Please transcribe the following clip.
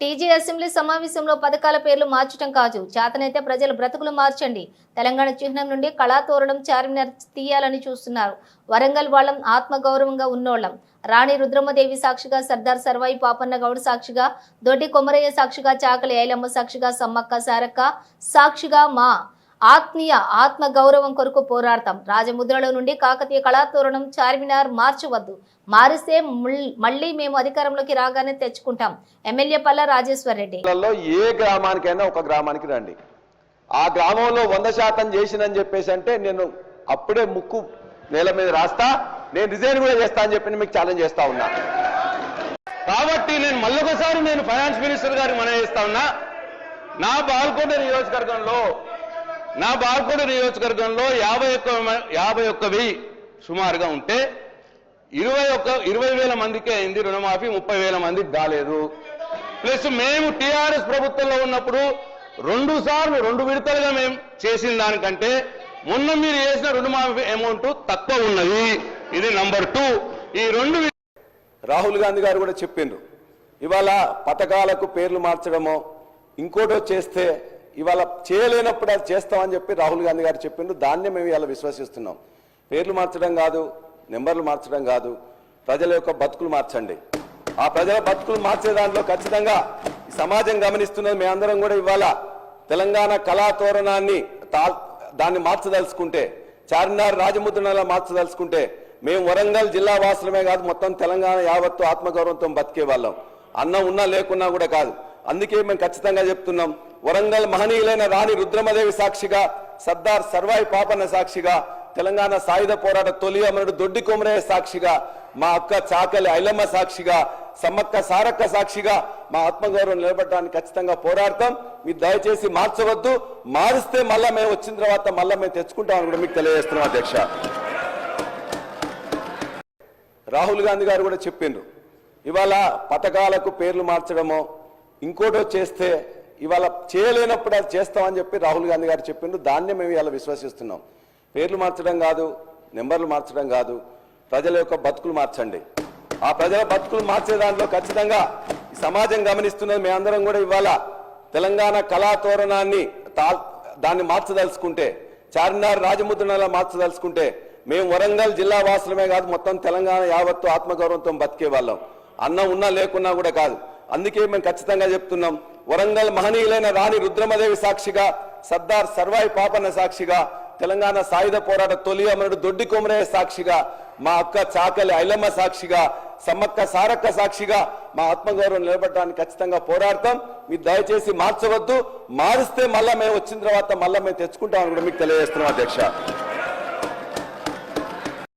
TG assembly సమావేశంలో పథకాల పేర్లు మార్చడం కాదు. చేతనైతే ప్రజల బ్రతుకులు మార్చండి. తెలంగాణ చిహ్నం నుండి కళాతోరణం చార్మినార్ తీయాలని చూస్తున్నారు. వరంగల్ వాళ్ళం ఆత్మగౌరవంగా ఉన్నోళ్ళం. రాణి రుద్రమదేవి సాక్షిగా సర్దార్ సర్వాయి పాపన్న గౌడ్ సాక్షిగా దొడ్డి కొమరయ్య సాక్షిగా చాకలి ఐలమ్మ సాక్షిగా సమ్మక్క సారక్క సాక్షిగా మా ఆత్మీయ ఆత్మ గౌరవం కొరకు పోరాడతాం. రాజముద్రలో నుండి కాకతీయ కళాతోరణం చార్మినార్ మార్చవద్దు మారిస్తే మళ్ళీ మేము అధికారంలోకి రాగానే తెచ్చుకుంటాం. ఎమ్మెల్యే పల్ల రాజేశ్వర్ రెడ్డి. ఏ గ్రామానికైనా ఒక గ్రామానికి రండి. ఆ గ్రామంలో వంద శాతం చేసినని చెప్పేసి అంటే నేను అప్పుడే ముక్కు నేల మీద రాస్తా నేను రిజైన్ కూడా చేస్తా అని చెప్పి మీకు ఛాలెంజ్ చేస్తా ఉన్నా. కాబట్టి నేను మళ్ళొకసారి నేను ఫైనాన్స్ మినిస్టర్ గారికి మనం చేస్తా ఉన్నా. నా బాల్కోట నియోజకవర్గంలో నా బాల్కోట నియోజకవర్గంలో యాభై ఒక్క యాభై ఒక్కవి సుమారుగా ఉంటే ఇరవై ఒక్క ఇరవై వేల మందికే అయింది రుణమాఫీ ముప్పై వేల మందికి కాలేదు. ప్లస్ మేము టీఆర్ఎస్ ప్రభుత్వంలో ఉన్నప్పుడు రెండు సార్లు రెండు విడతలుగా మేము చేసిన దానికంటే మొన్న మీరు చేసిన రుణమాఫీ అమౌంట్ తక్కువ ఉన్నది. ఇది నంబర్ టూ. ఈ రెండు రాహుల్ గాంధీ గారు కూడా చెప్పిండ్రు. ఇవాళ పథకాలకు పేర్లు మార్చడమో ఇంకోటో చేస్తే ఇవాళ చేయలేనప్పుడు అది చేస్తామని చెప్పి రాహుల్ గాంధీ గారు చెప్పిండ్రు. దాన్నే మేము ఇవాళ విశ్వసిస్తున్నాం. పేర్లు మార్చడం కాదు నెంబర్లు మార్చడం కాదు. ప్రజల యొక్క బతుకులు మార్చండి. ఆ ప్రజల బతుకులు మార్చే దాంట్లో ఖచ్చితంగా సమాజం గమనిస్తున్నది మేమందరం కూడా ఇవాళ తెలంగాణ కళా తోరణాన్ని తా- దాన్ని మార్చదలుచుకుంటే చార్మినార్ రాజముద్రలా మార్చదలుచుకుంటే మేము వరంగల్ జిల్లా వాసులమే కాదు మొత్తం తెలంగాణ యావత్తు ఆత్మగౌరవంతో బతికే వాళ్ళం. అన్నం ఉన్నా లేకున్నా కూడా కాదు. అందుకే మేము ఖచ్చితంగా చెప్తున్నాం వరంగల్ మహనీయులైన రాణి రుద్రమదేవి సాక్షిగా సర్దార్ సర్వాయి పాపన్న సాక్షిగా తెలంగాణ సాయుధ పోరాట తొలి అమరుడు దొడ్డి కొమరయ్య సాక్షిగా మా అక్క చాకలి ఐలమ్మ సాక్షిగా సమ్మక్క సారక్క సాక్షిగా మా ఆత్మగౌరవం నిలబడడానికి ఖచ్చితంగా పోరాడతాం. మీరు దయచేసి మార్చవద్దు. మారిస్తే మళ్ళా మేము వచ్చిన తర్వాత మళ్ళా మేము తెచ్చుకుంటామని కూడా మీకు తెలియజేస్తున్నాం అధ్యక్ష. రాహుల్ గాంధీ గారు కూడా చెప్పిండ్రు. ఇవాళ పథకాలకు పేర్లు మార్చడమో ఇంకోటో చేస్తే ఇవాళ చేయలేనప్పుడు అది చేస్తామని చెప్పి రాహుల్ గాంధీ గారు చెప్పిండ్రు. దాన్నే మేము ఇవాళ విశ్వసిస్తున్నాం. పేర్లు మార్చడం కాదు నెంబర్లు మార్చడం కాదు. ప్రజల యొక్క బతుకులు మార్చండి. ఆ ప్రజల బతుకులు మార్చే దాంట్లో ఖచ్చితంగా సమాజం గమనిస్తున్నది మేమందరం కూడా ఇవాళ తెలంగాణ కళా తోరణాన్ని తా- దాన్ని మార్చదలుచుకుంటే చార్మినార్ రాజముద్రలా మార్చదలుచుకుంటే మేము వరంగల్ జిల్లా వాసులమే కాదు మొత్తం తెలంగాణ యావత్తు ఆత్మగౌరవంతో బతికే వాళ్ళం. అన్నం ఉన్నా లేకున్నా కూడా కాదు. అందుకే మేము ఖచ్చితంగా చెప్తున్నాం వరంగల్ మహనీయులైన రాణి రుద్రమదేవి సాక్షిగా సర్దార్ సర్వాయి పాపన్న సాక్షిగా తెలంగాణ సాయుధ పోరాట తొలి అమరుడు దొడ్డి కొమరయ్య సాక్షిగా మా అక్క చాకలి ఐలమ్మ సాక్షిగా సమ్మక్క సారక్క సాక్షిగా మా ఆత్మగౌరవం నిలబడడానికి ఖచ్చితంగా పోరాడతాం. మీరు దయచేసి మార్చవద్దు. మారిస్తే మళ్ళా మేము వచ్చిన తర్వాత మళ్ళా మేము తెచ్చుకుంటామని కూడా మీకు తెలియజేస్తున్నాం అధ్యక్ష.